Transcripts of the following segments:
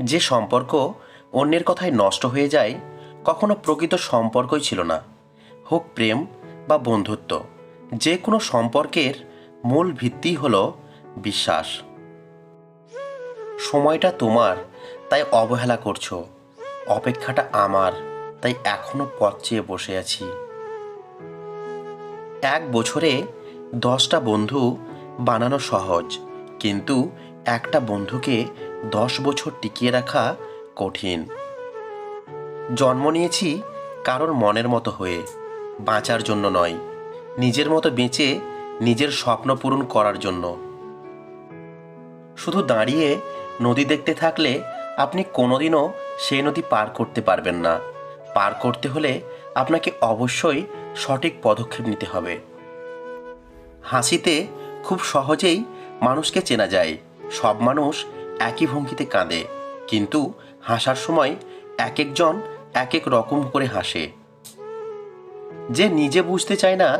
যে সম্পর্ক অন্যের কথায় নষ্ট হয়ে যায়, কখনো প্রকৃত সম্পর্কই ছিল না। হোক প্রেম বা বন্ধুত্ব, যে কোনো সম্পর্কের মূল ভিত্তি হল বিশ্বাস। সময়টা তোমার, তাই অবহেলা করছ। অপেক্ষাটা আমার, তাই এখনও পথ চেয়ে বসে আছি। এক বছরে দশটা বন্ধু বানানো সহজ, কিন্তু একটা বন্ধুকে দশ বছর টিকিয়ে রাখা কঠিন। জন্ম নিয়েছি কারোর মনের মতো হয়ে, বাঁচার জন্য নয়, নিজের মতো বেঁচে নিজের স্বপ্ন পূরণ করার জন্য। শুধু দাঁড়িয়ে নদী দেখতে থাকলে আপনি কোনোদিনও সেই নদী পার করতে পারবেন না। পার করতে হলে আপনাকে অবশ্যই সঠিক পদক্ষেপ নিতে হবে। হাসিতে খুব সহজেই মানুষকে চেনা যায়। সব মানুষ একই ভঙ্গিতে কাঁদে, কিন্তু হাসার সময় এক একজন এক এক রকম করে হাসে। যে নিজে বুঝতে চায় না,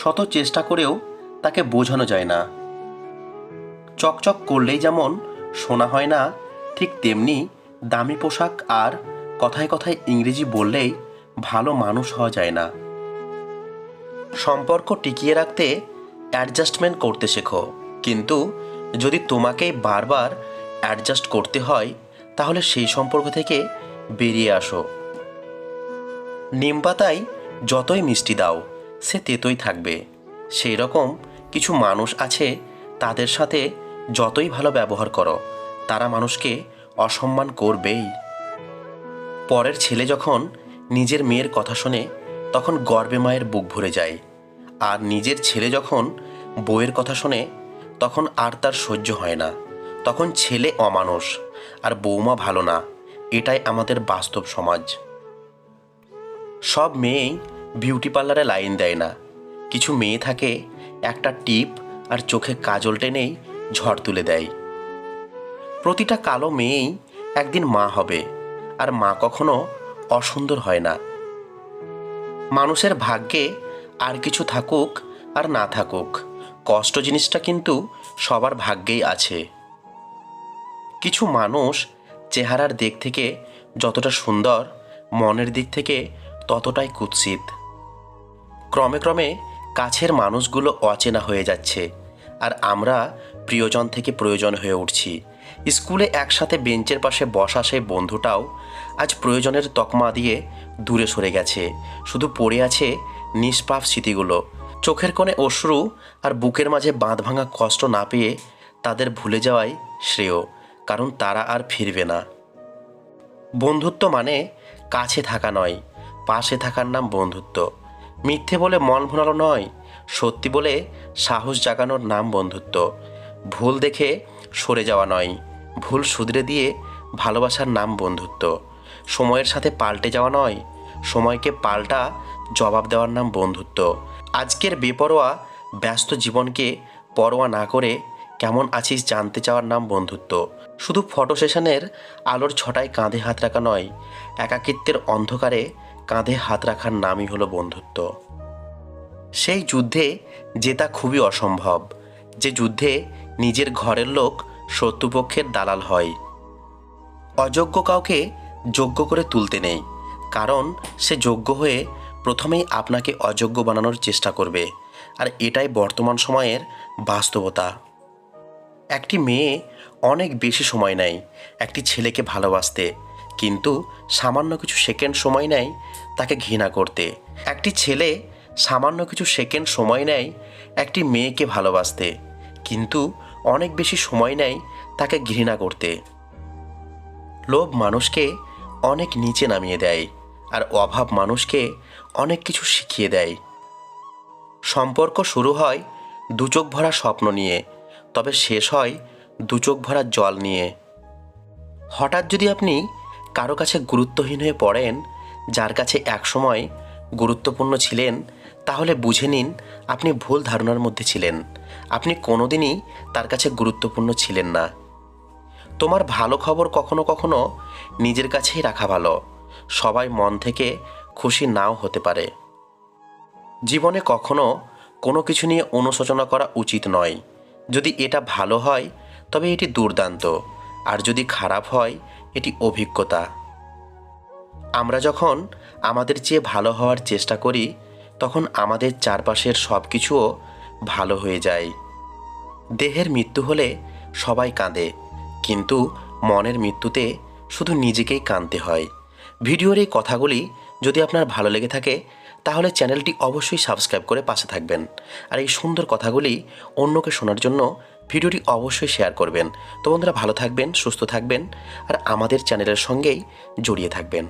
শত চেষ্টা করেও তাকে বোঝানো যায় না। চকচক করলেই যেমন শোনা হয় না, ঠিক তেমনি দামি পোশাক আর কথায় কথায় ইংরেজি বললেই ভালো মানুষ হওয়া যায় না। সম্পর্ক টিকিয়ে রাখতে অ্যাডজাস্টমেন্ট করতে শেখো, কিন্তু যদি তোমাকে বারবার অ্যাডজাস্ট করতে হয়, তাহলে সেই সম্পর্ক থেকে বেরিয়ে আসো। নিম পাতায় যতই মিষ্টি দাও, সে তেতোই থাকবে। সেই রকম কিছু মানুষ আছে, তাদের সাথে যতই ভালো ব্যবহার করো, তারা মানুষকে অসম্মান করবেই। পরের ছেলে যখন নিজের মেয়ের কথা শোনে, তখন গর্বে মায়ের বুক ভরে যায়। আর নিজের ছেলে যখন বউয়ের কথা শোনে, তখন আর তার সহ্য হয় না। তখন ছেলে অমানুষ, আর বৌমা ভালো না। এটাই আমাদের বাস্তব সমাজ। সব মেয়েই বিউটি পার্লারে লাইন দেয় না। কিছু মেয়ে থাকে, একটা টিপ আর চোখে কাজল টেনেই ঝড় তুলে দেয়। প্রতিটা কালো মেয়েই একদিন মা হবে, আর মা কখনো অসুন্দর হয় না। মানুষের ভাগ্যে আর কিছু থাকুক আর না থাকুক, কষ্ট জিনিসটা কিন্তু সবার ভাগ্যেই আছে। কিছু মানুষ চেহারার দিক থেকে যতটা সুন্দর, মনের দিক থেকে ততটাই কুৎসিত। ক্রমে ক্রমে কাছের মানুষগুলো অচেনা হয়ে যাচ্ছে আর আমরা প্রিয়জন থেকে প্রয়োজন হয়ে উঠছি। স্কুলে একসাথে বেঞ্চের পাশে বসা সেই বন্ধুটাও আজ প্রয়োজনের তকমা দিয়ে দূরে সরে গেছে। শুধু পড়ে আছে নিষ্পাপ স্মৃতিগুলো। চোখের কোণে অশ্রু আর বুকের মাঝে বাঁধ ভাঙা কষ্ট না পেয়ে তাদের ভুলে যাওয়াই শ্রেয়। কারণ তারা আর ফিরবে না। বন্ধুত্ব মানে কাছে থাকা নয়, পাশে থাকার নাম বন্ধুত্ব। মিথ্যে বলে মন ভোলানো নয়, সত্যি বলে সাহস জাগানোর নাম বন্ধুত্ব। ভুল দেখে সরে যাওয়া নয়, ভুল শুধরে দিয়ে ভালোবাসার নাম বন্ধুত্ব। সময়ের সাথে পাল্টে যাওয়া নয়, সময়কে পাল্টা জবাব দেওয়ার নাম বন্ধুত্ব। আজকের বেপরোয়া ব্যস্ত জীবনকে পরোয়া না করে কেমন আছিস জানতে চাওয়ার নাম বন্ধুত্ব। শুধু ফটো সেশনের আলোর ছটায় কাঁধে হাত রাখা নয়, একাকিত্বের অন্ধকারে কাঁধে হাত রাখার নামই হলো বন্ধুত্ব। সেই যুদ্ধে জেতা খুবই অসম্ভব। যে যুদ্ধে নিজের ঘরের লোক শত্রুপক্ষের দালাল হয়। অযোগ্য কাউকে যোগ্য করে তুলতে নেই, কারণ সে যোগ্য হয়ে প্রথমেই আপনাকে অযোগ্য বানানোর চেষ্টা করবে। আর এটাই বর্তমান সময়ের বাস্তবতা। একটি মেয়ে অনেক বেশি সময় নেয় একটি ছেলেকে ভালোবাসতে। কিন্তু সামান্য কিছু সেকেন্ড সময় নেয় তাকে ঘৃণা করতে। একটি ছেলে সামান্য কিছু সেকেন্ড সময় নেয় একটি মেয়েকে ভালোবাসতে। কিন্তু অনেক বেশি সময় নেয় তাকে ঘৃণা করতে। লোভ মানুষকে অনেক নিচে নামিয়ে দেয় আর অভাব মানুষকে অনেক কিছু শিখিয়ে দেয়। সম্পর্ক শুরু হয় দু চোখ ভরা স্বপ্ন নিয়ে। তবে শেষ হয় দু চোখ ভরা জল নিয়ে। হঠাৎ যদি আপনি কারও কাছে গুরুত্বহীন হয়ে পড়েন, যার কাছে একসময় গুরুত্বপূর্ণ ছিলেন, তাহলে বুঝে নিন আপনি ভুল ধারণার মধ্যে ছিলেন। আপনি কোনোদিনই তার কাছে গুরুত্বপূর্ণ ছিলেন না। তোমার ভালো খবর কখনো কখনো নিজের কাছেই রাখা ভালো। সবাই মন থেকে খুশি নাও হতে পারে। জীবনে কখনো কোনো কিছু নিয়ে অনুশোচনা করা উচিত নয়। যদি এটা ভালো হয়, তবে এটি দুর্দান্ত। আর যদি খারাপ হয়, এটি অভিজ্ঞতা। আমরা যখন আমাদের চেয়ে ভালো হওয়ার চেষ্টা করি, তখন আমাদের চারপাশের সব কিছুও ভালো হয়ে যায়। দেহের মৃত্যু হলে সবাই কাঁদে, কিন্তু মনের মৃত্যুতে শুধু নিজেকেই কাঁদতে হয়। ভিডিওর এই কথাগুলি যদি আপনার ভালো লেগে থাকে তাহলে চ্যানেলটি অবশ্যই সাবস্ক্রাইব করে পাশে থাকবেন। আর এই সুন্দর কথাগুলি অন্যকে শোনার জন্য ভিডিওটি অবশ্যই শেয়ার করবেন। তো বন্ধুরা, ভালো থাকবেন, সুস্থ থাকবেন, আর আমাদের চ্যানেলের সঙ্গেই জড়িয়ে থাকবেন।